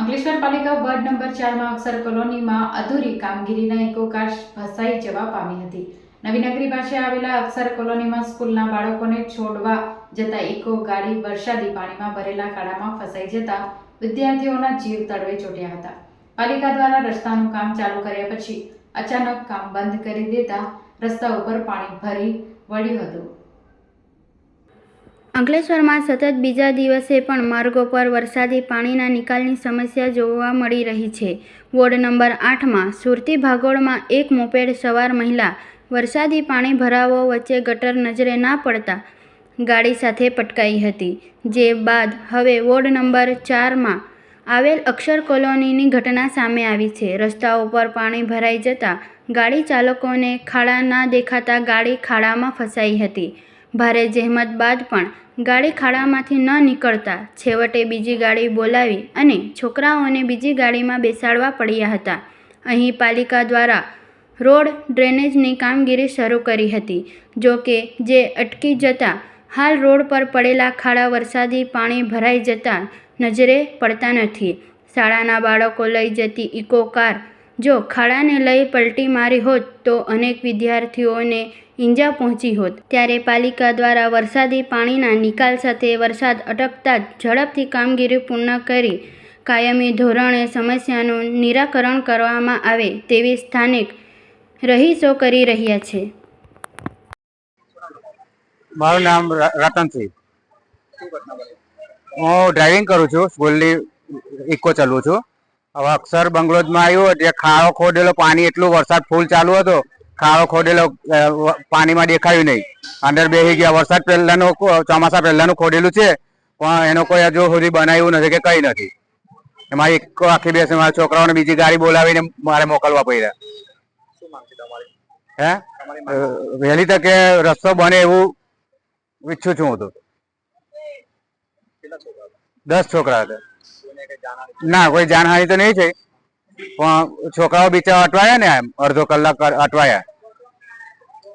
અંકલેશ્વર પાલિકા ward number ચારમાં અક્ષર કોલોનીમાં અધૂરી કામગીરીના એકોકાશ ફસાઈ જવા પામી હતી. નવીનગરી પાસે આવેલા અક્ષર કોલોનીમાં સ્કૂલના બાળકોને છોડવા જતા ઇકો ગાડી વરસાદી પાણીમાં ભરેલા કાળામાં ફસાઈ જતા વિદ્યાર્થીઓના જીવ તળવે ચોટ્યા હતા. પાલિકા દ્વારા રસ્તાનું કામ ચાલુ કર્યા પછી અચાનક કામ બંધ કરી દેતા રસ્તા ઉપર પાણી ભરી વળ્યું હતું. અંકલેશ્વરમાં સતત બીજા દિવસે પણ માર્ગો પર વરસાદી પાણીના નિકાલની સમસ્યા જોવા મળી રહી છે. વોર્ડ નંબર આઠમાં સુરતી ભાગોળમાં એક મોપેડ સવાર મહિલા વરસાદી પાણી ભરાવો વચ્ચે ગટર નજરે ના પડતા ગાડી સાથે પટકાઈ હતી. જે બાદ હવે વોર્ડ નંબર ચારમાં આવેલ અક્ષર કોલોનીની ઘટના સામે આવી છે. રસ્તાઓ પર પાણી ભરાઈ જતાં ગાડી ચાલકોને ખાડા ના દેખાતા ગાડી ખાડામાં ફસાઈ હતી. ભારે જહેમત બાદ પણ ગાડી ખાડામાંથી ન નીકળતા છેવટે બીજી ગાડી બોલાવી અને છોકરાઓને બીજી ગાડીમાં બેસાડવા પડ્યા હતા. અહીં પાલિકા દ્વારા રોડ ડ્રેનેજની કામગીરી શરૂ કરી હતી. જો કે, જે અટકી જતા હાલ રોડ પર પડેલા ખાડા વરસાદી પાણી ભરાઈ જતાં નજરે પડતા નથી. શાળાના બાળકો લઈ જતી ઇકો કાર જો ખાડાને લઈ પલટી મારી હોત તો અનેક વિદ્યાર્થીઓને ઇંજા પહોંચી હોત. ત્યારે પાલિકા દ્વારા વરસાદી પાણીના નિકાલ સાથે વરસાદ અટકતા જ ઝડપથી કામગીરી પૂર્ણ કરી કાયમી ધોરણે સમસ્યાનું નિરાકરણ કરવામાં આવે તેવી સ્થાનિક રહીશો કરી રહ્યા છે. મારું નામ રતનસિંહ. હું ડ્રાઇવિંગ કરું છું. સ્કૂલની ઇકો ચલાવું છું. હવે અક્ષર બંગલોજમાં આવ્યું જે ખાડો ખોદેલો પાણી એટલું વરસાદ ફૂલ ચાલુ હતો ખાડો ખોદેલો પાણીમાં દેખાયું નહીં. અંદર બેસી ગયા. વરસાદ પહેલાનું ચોમાસા પહેલાનું ખોદેલું છે પણ એનો કોઈ હજુ સુધી બનાવ્યું નથી કે કઈ નથી. એમાં એક આખી બેસે મારા છોકરાઓને બીજી ગાડી બોલાવીને મારે મોકલવા પડ્યા. હે? વહેલી તકે રસ્તો બને એવું ઈચ્છું છું હું તો. દસ છોકરા હતા. ના, કોઈ જાનહાનિ તો નહીં થઈ પણ છોકરાઓ બિચારા અટવાયા ને એમ, અડધો કલાક અટવાયા.